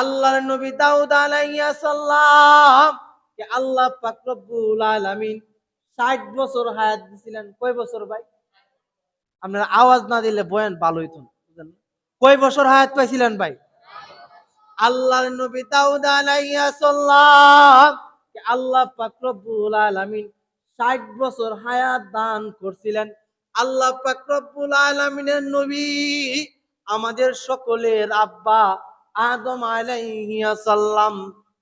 আল্লাহর নবী দাউদ আলাইহিস সালাম কে আল্লাহ পাক রব্বুল আলামিন 60 বছর হায়াত দিছিলেন। কয় বছর ভাই? আপনারা আওয়াজ না দিলে বয়ান ভালো হইতো কয় বছর হায়াত পাইছিলেন ভাই? আল্লাহর নবী দাউদ আলাইহিস সালাম কে আল্লাহ পাক রব্বুল আলামিন 60 বছর হায়াত দান করছিলেন। আল্লাহ পাক রব্বুল আলামিনের নবী আমাদের সকলের আব্বা আদম আলাইহিস সালাম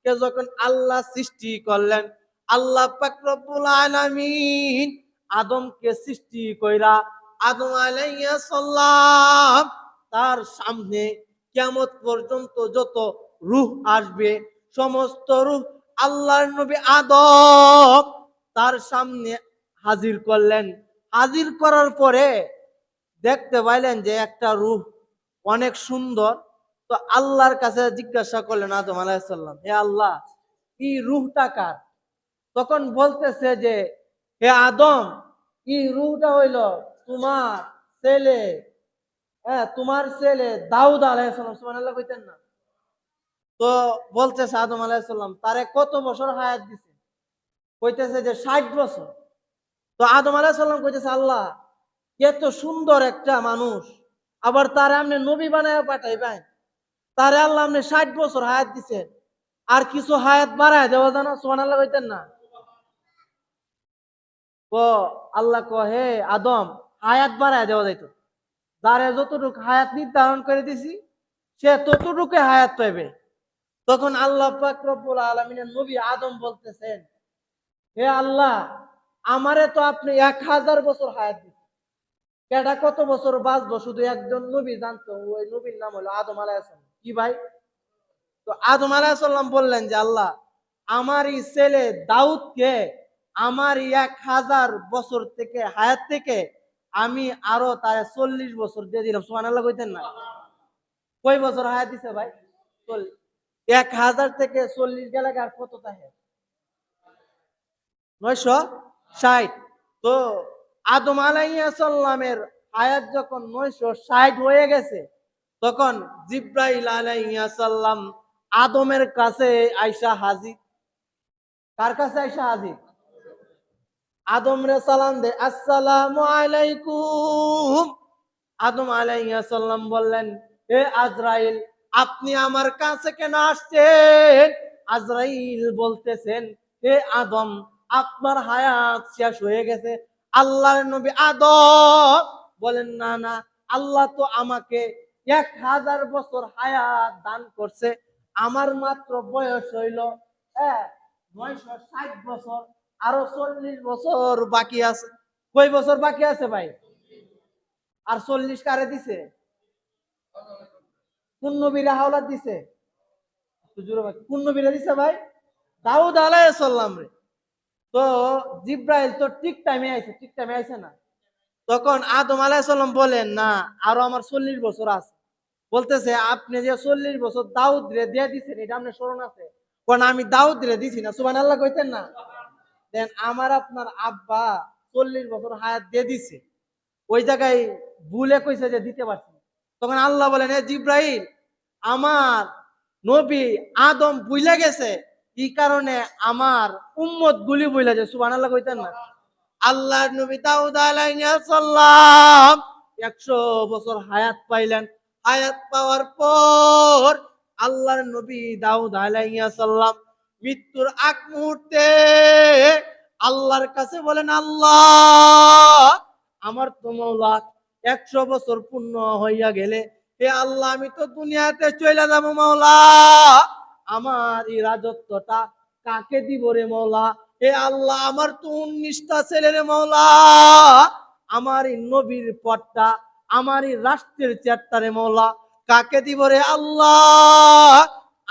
কে যখন আল্লাহ সৃষ্টি করলেন, আল্লাহ পাক রব্বুল আলামিন আদমকে সৃষ্টি কইরা আদম আলাইহিস সালাম তার সামনে কিয়ামত পর্যন্ত যত রূহ আসবে, সমস্ত রূহ আল্লাহর নবী আদম তার সামনে হাজির করলেন। হাজির করার পরে দেখতে পাইলেন যে একটা রূহ অনেক সুন্দর তো আল্লাহর কাছে জিজ্ঞাসা করলেন আদম আলাইসাল্লাম হে আল্লাহ, এই রুহটা কার? তখন বলতেছে যে, হে আদম, এই রুহটা হইল তোমার ছেলে হ্যাঁ তোমার ছেলে দাউদ আলাইসাল্লাম সুবহানাল্লাহ কইতেন না। তো বলতেছে আদম আলাইসাল্লাম তারে কত বছর হায়াত দিছে? কইতেছে যে, ষাট বছর। তো আদম আলাইসাল্লাম কইতেছে, আল্লাহ, এত সুন্দর একটা মানুষ, আবার তার আপনি নবী বানায় পাঠাইবেন। তারে আল্লাহ আপনি ষাট বছর হায়াত দিছেন। আর কিছু হায়াত বাড়ায় দেওয়া জানা সোমান আল্লাহ কইতেন না। আল্লাহ হে আদম, হায়াত বাড়ায় দেওয়া যাইতো। যারে যতটুকু হায়াত নির্ধারণ করে দিছি, সে ততটুকু হায়াত পাইবে। তখন আল্লাহ পাক রব্বুল আলমিনের নবী আদম বলতেছেন, হে আল্লাহ, আমারে তো আপনি এক হাজার বছর হায়াত দিচ্ছেন কেডা কত বছর বাঁচবো? শুধু একজন নবী জানতো, ওই নবীর নাম হলো আদম আলাইসাল্লাম কি ভাই? তো আদম আলাইসাল্লাম বললেন যে, আল্লাহ আমার এই ছেলে দাউদকে আমার এক হাজার বছর থেকে, হায়াত থেকে আমি আরও তার চল্লিশ বছর দিয়ে দিলাম। সোমান আল্লাহ কইতেন না? কয় বছর হায়াত দিছে ভাই? এক হাজার থেকে চল্লিশ গেলে আর কত থাকে নয়শো ষাট। তো আদম আলাইসাল্লামের আয়াত যখন নয়শো ষাট হয়ে গেছে তখন জিব্রাইল আলাইসাল্লাম আদমের কাছে আইসা হাজির। কার কাছে আইসা হাজির? আদম রে সালাম দে, আসসালামু আলাইকুম। আদম আলাইসাল্লাম বললেন হে আজরাইল, আপনি আমার কাছে কেন আসছেন? আজরাইল বলতেছেন হে আদম, আপনার হায়াত শেষ হয়ে গেছে। আল্লাহর নবী আদম। বলেন, না না, আল্লাহ তো আমাকে এক হাজার বছর হায়াত দান করছে। আমার মাত্র বয়স হইল নয়শো আরও চল্লিশ বছর বাকি আছে। কয় বছর বাকি আছে ভাই? আর চল্লিশ কারে দিছে? কোন নবীরা হাওলাত দিছে। একটু জোরে বল। কোন নবীরা দিছে ভাই? দাউদ আলাইহিস সালাম রে। তো জিব্রাইল তো ঠিক টাইমে আইছে, ঠিক টাইমে আইছে না? তখন আদম আলাইসাল্লাম বলেন, না, আরও আমার চল্লিশ বছর আছে। বলতেছে, আপনি যে চল্লিশ বছর দাউদ রে দিয়ে দিছেন, এটা আপনার স্মরণ আছে? কারণ আমি দাউদ রে দিছি না? সুবান আল্লাহ কইতেন না। দেন আমার আপনার আব্বা চল্লিশ বছর হায়াত দিয়ে দিছে। ওই জায়গায় ভুলে কইছে যে দিতে পারছি তখন আল্লাহ বলেন, এ জিব্রাইল, আমার নবী আদম বুইলে গেছে। এই কারণে আমার উম্মত গুলি বইলা যে সুবান আল্লাহ কইতেন না। আল্লাহর নবী দাউদ আলাইহিস সালাম 100 বছর হায়াত পাইলেন। হায়াত পাওয়ার পর আল্লাহর নবী দাউদ আলাইহিস সালাম মৃত্যুর আগ মুহূর্তে আল্লাহর কাছে বলেন, আল্লাহ, আমার তো মৌলা একশো বছর পূর্ণ হইয়া গেলে, হে আল্লাহ, আমি তো দুনিয়াতে চলে যাব মাওলা। আমার এই রাজত্বটা কাকে দিব রে মৌলা হে আল্লাহ, আমার তো উনিশটা ছেলে রে মৌলা আমার নবীর পটটা আমার রাষ্ট্রের চেয়ারটা রে মৌলা কাকে দিব রে আল্লাহ?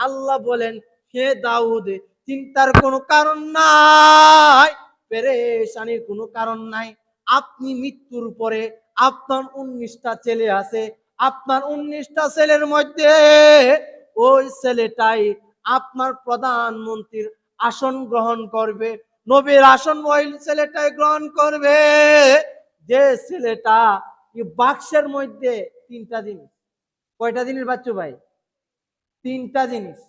আল্লাহ বলেন, হে দাউদ, চিন্তার কোনো কারণ নাই, পেরেশানির কোনো কারণ নাই। আপনি মৃত্যুর পরে আপনার উনিশটা ছেলে আছে, আপনার উনিশটা ছেলের মধ্যে ওই ছেলেটাই আপনার প্রধানমন্ত্রীর আসন গ্রহণ করবে। নবীর আসন ওই ছেলেটাই গ্রহণ করবে। যে ছেলেটা বাক্সের মধ্যে তিনটা জিনিস। কয়টা জিনিস বাচ্চু ভাই? তিনটা জিনিস।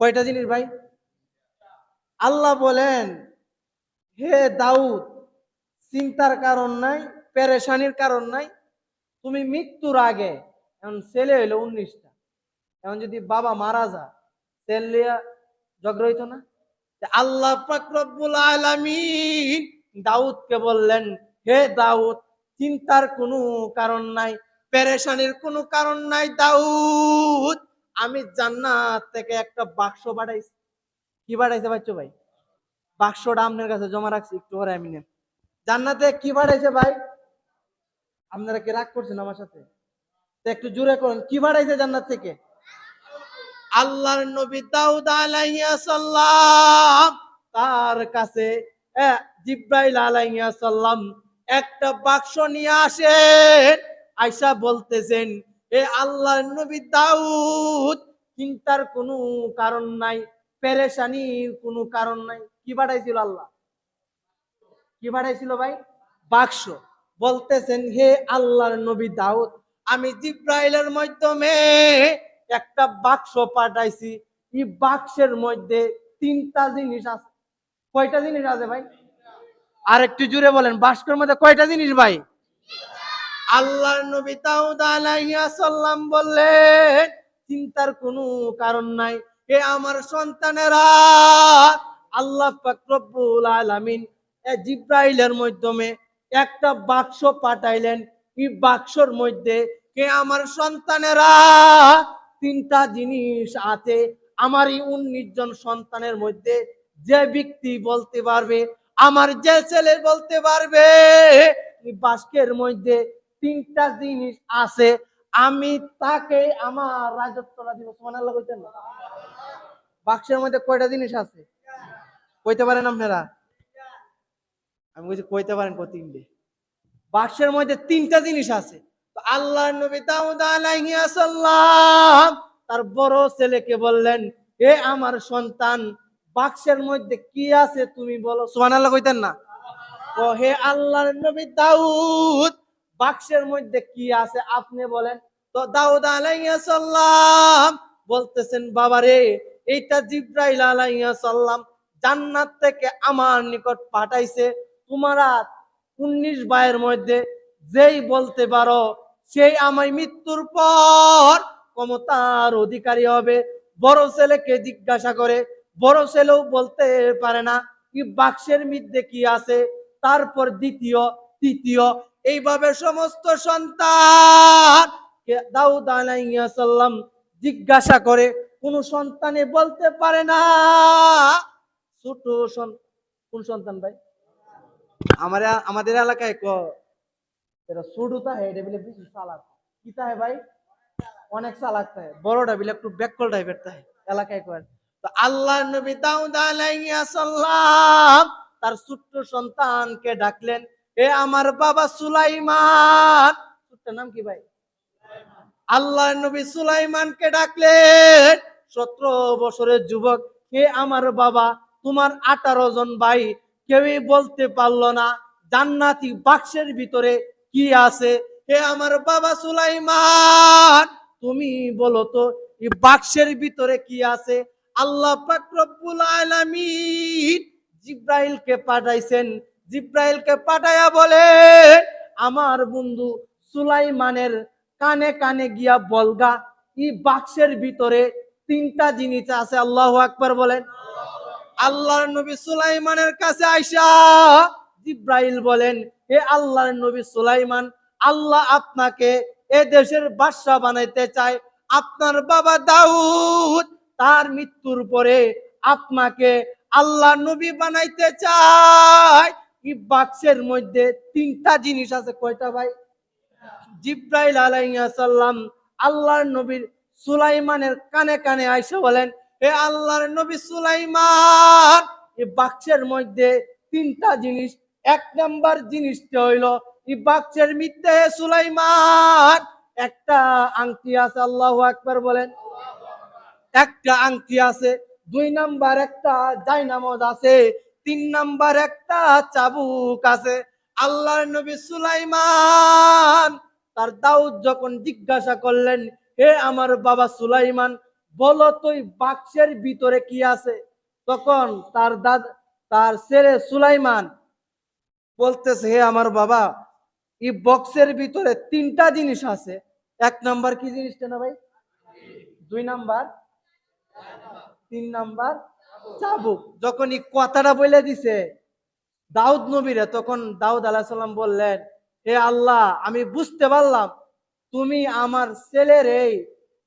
কয়টা জিনিস ভাই? আল্লাহ বলেন, হে দাউদ, চিন্তার কারণ নাই, পেরেশানির কারণ নাই। তুমি মৃত্যুর আগে এখন ছেলে হইল উনিশটা। এখন যদি বাবা মারা যা ছেলে জগ্র হইতো না? আল্লাহ রব্বুল আলামিন দাউদকে বললেন, হে দাউদ, চিন্তার কোনো কারণ নাই, পেরেশানির কোনো কারণ নাই, দাউদ, আমি জান্নাত থেকে একটা বাক্স পাঠাইছি কি পাঠাইছে বাচ্চা ভাই? বাক্সটা আপনার কাছে জমা রাখছি, একটু পরে আমি নেন জান্নাতে কি পাঠাইছে ভাই? আপনারা কি রাগ করছেন আমার সাথে? একটু জোরে করেন, কি পাঠাইছে জান্নাত থেকে? আল্লাহর নবী দাউদ আলাইহিস সালাম, তার কাছে জিব্রাইল আলাইহিস সালাম একটা বাক্স নিয়ে আসেন আয়সা বলতেছেন, এ আল্লাহর নবী দাউদ, চিন্তার কোনো কারণ নাই, পেরেশানির কোনো কারণ নাই। কি পাঠাইছিল আল্লাহ? কি পাঠাইছিল ভাই? বাক্স। বলতেছেন, হে আল্লাহর নবী দাউদ, আমি জিব্রাইলের মাধ্যমে একটা বাক্স পাঠাইছি। এই বাক্সের মধ্যে তিনটা জিনিস আছে। কয়টা জিনিস আছে ভাই? আর একটু জুড়ে বলেন, বাক্সের মধ্যে কয়টা জিনিস ভাই? আল্লাহর নবী দাউদ বললেন, চিন্তার কোনো কারণ নাই। হে আমার সন্তানেরা, আল্লাহ পাক রব্বুল আলামিন জিব্রাইলের মাধ্যমে একটা বাক্স পাঠাইলেন। এই বাক্সর মধ্যে কে আমার সন্তানেরা তিনটা জিনিস আছে আমার এই উনিশ জন সন্তানের মধ্যে যে ব্যক্তি বলতে পারবে, আমার যে ছেলে বলতে পারবে। বাস্কের মধ্যে তিনটা জিনিস আছে, আমি তাকে আমার রাজত্বটা দিব। কইতেন বাক্সের মধ্যে কয়টা জিনিস আছে? কইতে পারেন আপনারা? আমি বলছি কইতে পারেন কত বাক্সের মধ্যে তিনটা জিনিস আছে। আল্লাহ নবী দাউদ আলাইহিস সালাম তার বড় ছেলেকে বললেন, এ আমার সন্তান, বাক্সের মধ্যে কি আছে তুমি বলো? সুবহানাল্লাহ কইতেন না। ও হে আল্লাহর নবী দাউদ, বাক্সের মধ্যে কি আছে আপনি বলেন। তো দাউদ আলাইহিস সালাম বলতেছেন বাবারে এইটা জিব্রাইল আলাইহিস সালাম জান্নাত থেকে আমার নিকট পাঠাইছে। তোমরা উনিশ ভাইয়ের মধ্যে যেই বলতে পারো সেই আমার মৃত্যুর পর ক্ষমতার অধিকারী হবে। বড় ছেলেকে জিজ্ঞাসা করে, বড় ছেলেও বলতে পারে না কি বাক্সের মধ্যে কি আছে। তারপর দ্বিতীয়, তৃতীয়, এইভাবে সমস্ত সন্তান দাউদ আলাইহিস সালাম জিজ্ঞাসা করে, কোন সন্তানে বলতে পারে না? ছোট কোন সন্তান ভাই? আমার, আমাদের এলাকায় ক এটা বলে বেশি চালাক কিতা হয় ভাই অনেক চালাক থাকে বড়টা একটু ব্যাকল টাইপের থাকে এলাকায় কয় তো আল্লাহ নবী দাউদ তার ছোট্ট সন্তানকে ডাকলেন এ আমার বাবা সুলাইমান ছোট্ট নাম কি ভাই আল্লাহ নবী সুলাইমানকে ডাকলেন সতেরো বছরের যুবক হে আমার বাবা তোমার আঠারো জন ভাই, কেউই বলতে পারল না। জান্নাতি বাক্সের ভিতরে কি আছে? হে আমার বাবা সুলাইমান, তুমি বলো তো, এই বাক্সের ভিতরে কি আছে? আল্লাহ পাক রব্বুল আলামিন জিব্রাইলকে পাঠাইছেন। জিব্রাইলকে পাঠাইয়া বলে, আমার বন্ধু সুলাইমানের কানে কানে গিয়া বলগা, এই বাক্সের ভিতরে তিনটা জিনিস আছে। আল্লাহ আকবার বলেন। আল্লাহর নবী সুলাইমানের কাছে আইসা জিব্রাইল বলেন, হে আল্লাহর নবী সুলাইমান, আল্লাহ আপনাকে এ দেশের বাদশাহ বানাইতে চায়। আপনার বাবা দাউদ, তার মৃত্যুর পরে আপনাকে আল্লাহ নবী বানাইতে চায়। এই বাক্সের মধ্যে তিনটা জিনিস আছে, কয়টা ভাই? জিব্রাইল আলাইসাল্লাম আল্লাহর নবীর সুলাইমানের কানে কানে আইসা বলেন, হে আল্লাহর নবী সুলাইমান, এই বাক্সের মধ্যে তিনটা জিনিস এক নাম্বার জিনিসটা হইল, এই বাক্সের মধ্যে সুলাইমান, একটা আংটি আছে, আল্লাহ একবার বলেন। একটা আংটি আছে, দুই নাম্বার একটা জায়নামজ আছে, তিন নাম্বার একটা চাবুক আছে। আল্লাহর নবী সুলাইমান তার দাউদ যখন জিজ্ঞাসা করলেন, হে আমার বাবা সুলাইমান, বলো তুই বাক্সের ভিতরে কি আছে? তখন তার দাদ তার ছেলে সুলাইমান বলতেছে, হে আমার বাবা, এই বক্সের ভিতরে তিনটা জিনিস আছে। এক নাম্বার কি জিনিসটা না ভাই? দুই নাম্বার? তিন নাম্বার? চাবুক। যখন এই কথাটা বলে দিছে দাউদ নবীরে, তখন দাউদ আলাহ সাল্লাম বললেন, হে আল্লাহ, আমি বুঝতে পারলাম, তুমি আমার ছেলের এই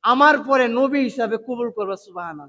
আমার পরে নবী হিসাবে কবুল করবে সুবাহান